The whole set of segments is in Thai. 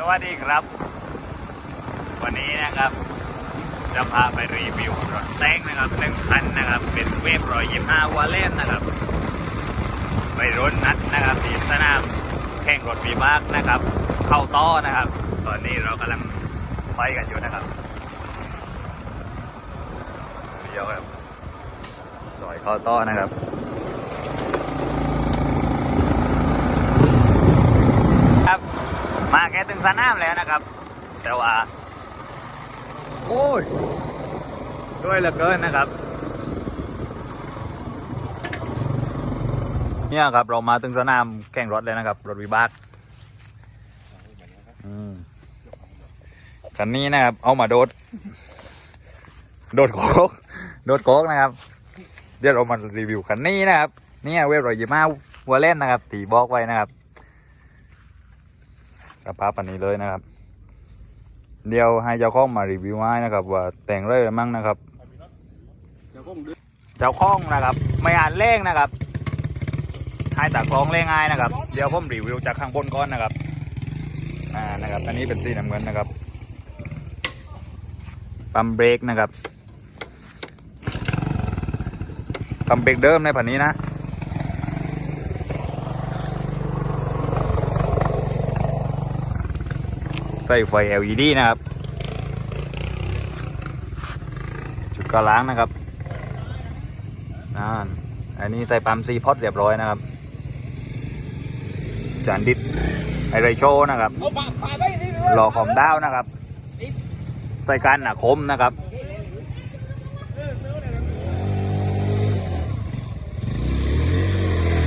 สวัสดีครับ วันนี้นะครับ จะพาไปรีวิวรถแท็กนะครับหนึ่งคันนะครับ เป็นเวฟรอยยิมห้าวาเล่นนะครับ ไปรถนัดนะครับที่สนามแข่งรถวีบากนะครับ เข้าต้อนะครับ ตอนนี้เรากำลังไปกันอยู่นะครับเดี๋ยวครับสอยเข้าต้อนะครับ มาแค่ถึง สนามแล้วนะครับ แต่ว่า โอ้ยช่วยเหลือเกินนะครับ เนี่ยครับ เรามาถึงสนามแข่งรถเลยนะครับรถวิบากอืมคันนี้นะครับ เอามาโดด โดดโคกโดดโคกนะครับ เดี๋ยวเรามารีวิวคันนี้นะครับ เนี่ยเว็บรอยยี่มาวัวเล่นนะครับตีบอกไว้นะครับ สภาพปันนี้เลยนะครับ เดี๋ยวให้เจ้าของมารีวิวให้นะครับ ว่าแต่งเลยมั่งนะครับเจ้าของนะครับ ไม่อ่านเลขนะครับให้ตากลองเลขง่ายนะครับ เดี๋ยวผมรีวิวจากข้างบนก่อนนะครับอ่านะครับ อันนี้เป็นสีน้ำเงินนะครับปั๊มเบรกนะครับปั๊มเบรกเดิมในผันนี้นะ ใส่ไฟ LED นะครับ จุดกระล้างนะครับนั่นอันนี้ใส่ปั๊มซีพอดเรียบร้อยนะครับ จานดิดไอไรโชว์นะครับเอาปากปากไปนี่หล่อของดาวนะครับ ใส่การหนาคมนะครับ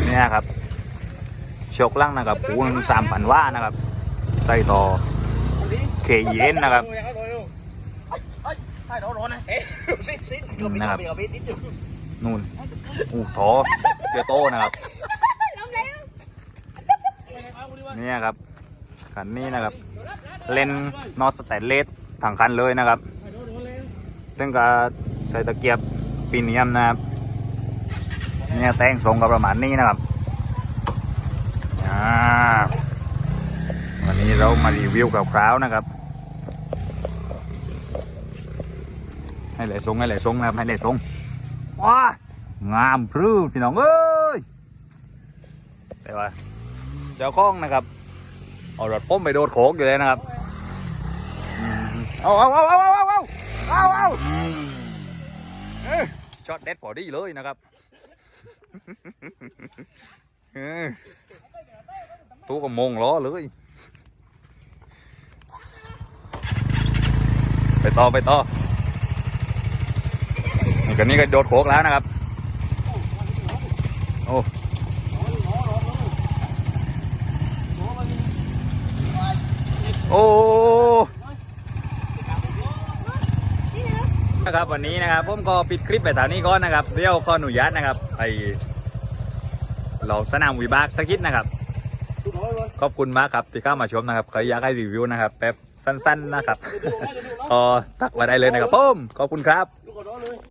เนี่ยครับโชกล่างนะครับปูนสามพันว่านะครับ ใส่ต่อ เคเย็นนะครับใช่ร้อนๆนะครับนู่นอู้โถเกียวโตนะครับเนี่ยครับคันนี้นะครับ เลนนอสแตนเลสถังคันเลยนะครับซึ่งก็ใส่ตะเกียบปีเนียมนะครับเนี่ยแต่งทรงกับประมาณนี้นะครับวันนี้เรามารีวิวกับคราวๆนะครับ ให้ไหลทรงให้ไหลทรงนะครับให้ไหลทรงว้างามพรื้พี่น้องเอ้ยแต่ว่าเจ้าของนะครับเอารถป้มไปโดดโขกอยู่เลยนะครับเอาเอาเอาเอาเอาเอาเอาเอาเอาเอ้ยช็อตเด็ดพอดีเลยนะครับเออตู้ก็มงล้อเลยไปต่อไปต่อ กันนี้ก็โดดโขกแล้วนะครับ โอ้โอ้นะครับวันนี้นะครับผมก็ปิดคลิปไปตอนนี้ก่อนนะครับเดี๋ยวขออนุญาตนะครับไปลองสนามวิบากสักนิดนะครับขอบคุณมากครับที่เข้ามาชมนะครับใครอยากให้รีวิวนะครับแป๊บสั้นๆนะครับก็ทักมาได้เลยนะครับผมขอบคุณครับ